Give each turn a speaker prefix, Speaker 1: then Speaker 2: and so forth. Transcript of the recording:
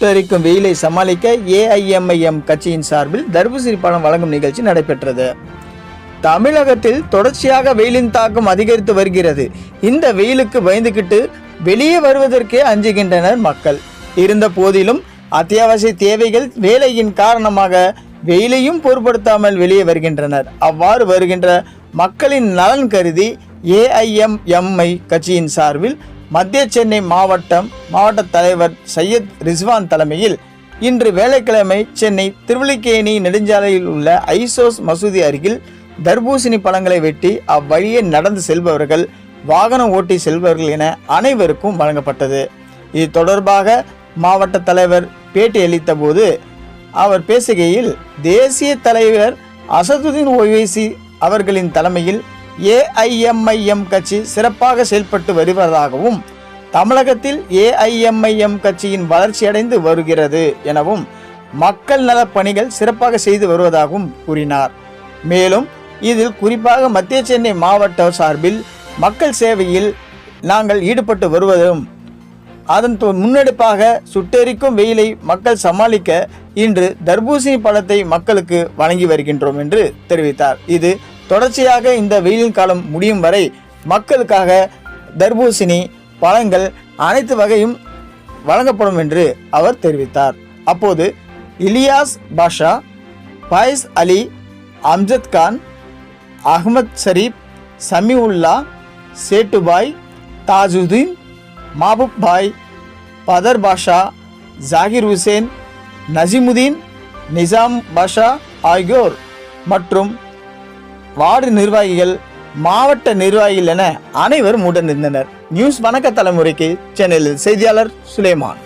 Speaker 1: சுட்டரிக்கும் வெயிலை சமாளிக்க ஏஐஎம்ஐஎம் கட்சியின் சார்பில் தர்பூசணி பழம் வழங்கும் நிகழ்ச்சி நடைபெற்றது. தமிழகத்தில் தொடர்ச்சியாக வெயிலின் தாக்கம் அதிகரித்து வருகிறது. இந்த வெயிலுக்கு பயந்துகிட்டு வெளியே வருவதற்கே அஞ்சுகின்றனர் மக்கள். இருந்த போதிலும் அத்தியாவசிய தேவைகள் வேலையின் காரணமாக வெயிலையும் பொருட்படுத்தாமல் வெளியே வருகின்றனர். அவ்வாறு வருகின்ற மக்களின் நலன் கருதி ஏஐஎம்எம்ஐ கட்சியின் சார்பில் மத்திய சென்னை மாவட்டம் மாவட்ட தலைவர் சையத் ரிஸ்வான் தலைமையில் இன்று வேலைக்கிழமை சென்னை திருவல்லிக்கேணி நெடுஞ்சாலையில் உள்ள ஐசோஸ் மசூதி அருகில் தர்பூசணி பழங்களை வெட்டி அவ்வழியே நடந்து செல்பவர்கள் வாகனம் ஓட்டி செல்பவர்கள் என அனைவருக்கும் வழங்கப்பட்டது. இது தொடர்பாக மாவட்ட தலைவர் பேட்டி அளித்த போது அவர் பேசுகையில் தேசிய தலைவர் அசதுதீன் ஓவைசி அவர்களின் தலைமையில் ஏஐஎம்ஐஎம் கட்சி சிறப்பாக செயல்பட்டு வருவதாகவும் தமிழகத்தில் ஏஐஎம்ஐஎம் கட்சியின் வளர்ச்சியடைந்து வருகிறது எனவும் மக்கள் நலப் பணிகள் சிறப்பாக செய்து வருவதாகவும் கூறினார். மேலும் இதில் குறிப்பாக மத்திய சென்னை மாவட்ட சார்பில் மக்கள் சேவையில் நாங்கள் ஈடுபட்டு வருவதும் அதன் தொ- முன்னெடுப்பாக சுட்டெரிக்கும் வெயிலை மக்கள் சமாளிக்க இன்று தர்பூசணி பழத்தை மக்களுக்கு வழங்கி வருகின்றோம் என்று தெரிவித்தார். இது தொடர்ச்சியாக இந்த வெயில் காலம் முடியும் வரை மக்களுக்காக தர்பூசணி பழங்கள் அனைத்து வகையும் வழங்கப்படும் என்று அவர் தெரிவித்தார். அப்போது இலியாஸ் பாஷா பாயிஸ் அலி அம்ஜத் கான் அஹ்மத் ஷரீப் சமிவுல்லா சேட்டுபாய் தாஜுதீன் மாபுப் பாய் பதர் பாஷா ஜாகிர் ஹுசேன் நசிமுதீன் நிசாம் பாஷா ஆகியோர் மற்றும் வார்டு நிர்வாகிகள் மாவட்ட நிர்வாகிகள் என அனைவரும் உடனிருந்தனர். நியூஸ் வணக்க தலைமுறைக்கு சென்னையில் செய்தியாளர் சுலைமான்.